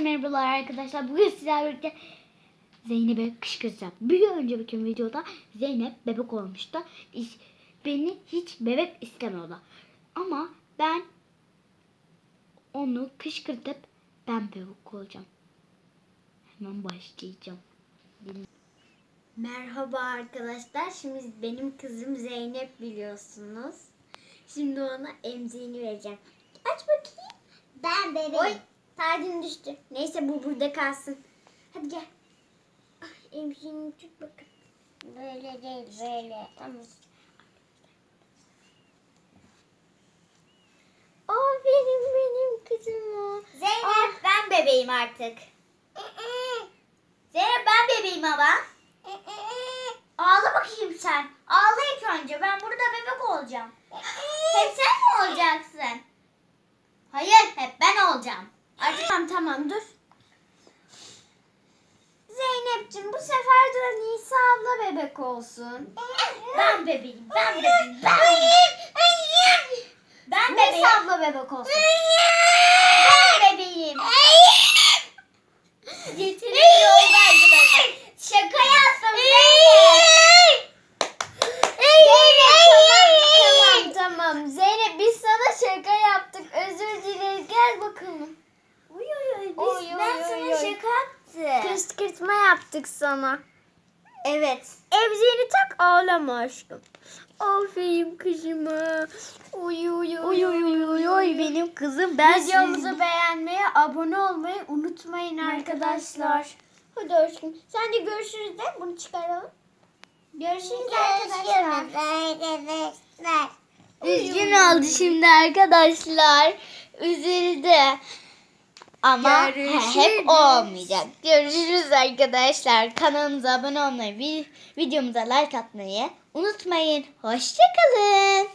Herkese merhabalar arkadaşlar. Bugün sizlerle birlikte Zeynep'e kışkırtacağım. Bir önceki videoda Zeynep bebek olmuştu. Hiç- Beni hiç bebek istemiyordu. Ama ben onu kışkırtıp ben bebek olacağım. Hemen başlayacağım. Merhaba arkadaşlar. Şimdi benim kızım Zeynep biliyorsunuz. Şimdi ona emziğini vereceğim. Aç bakayım. Ben bebeğim. Oy tacın düştü. Neyse bu burada kalsın. Hadi gel. Ay, emziğini tut bakın. Böyle değil böyle. Tamam. Aferin benim kızım o. Zeynep ben bebeğim artık. Zeynep ben bebeğim ama. Ağla bakayım sen. Ağla ilk önce. Ben burada bebek olacağım. Hep sen mi olacaksın? Hayır, hep ben olacağım. Artık tamam tamam dur. Zeynep'ciğim bu sefer de Nisa abla bebek olsun. Ben bebeğim, ben bebeğim, ben Ben bebeğim. Nisa abla bebek olsun. Ben bebeğim. Getirin yolda arkadaşlar. Şaka yaptım Zeynep. Zeynep tamam tamam. Zeynep biz sana şaka yaptık. Özür dileriz. Gel bakalım. Uy uy uy. Biz, Oy, oy, ben oy, sana oy. şaka yaptım. Kışkırtma yaptık sana. Evet. Emziğini tak ağlama aşkım. Aferin kızıma. Uy uy uy uy uy uy benim kızım. Ben Videomuzu beğenmeyi, abone olmayı unutmayın arkadaşlar. Hadi aşkım. Sen de görüşürüz de bunu çıkaralım. Görüşürüz arkadaşlar. Arkadaşlar. Üzgün oldu şimdi arkadaşlar. Üzüldü. Ama Görüşürüz. hep olmayacak. Görüşürüz arkadaşlar. Kanalımıza abone olmayı, vi- videomuza like atmayı unutmayın. Hoşçakalın.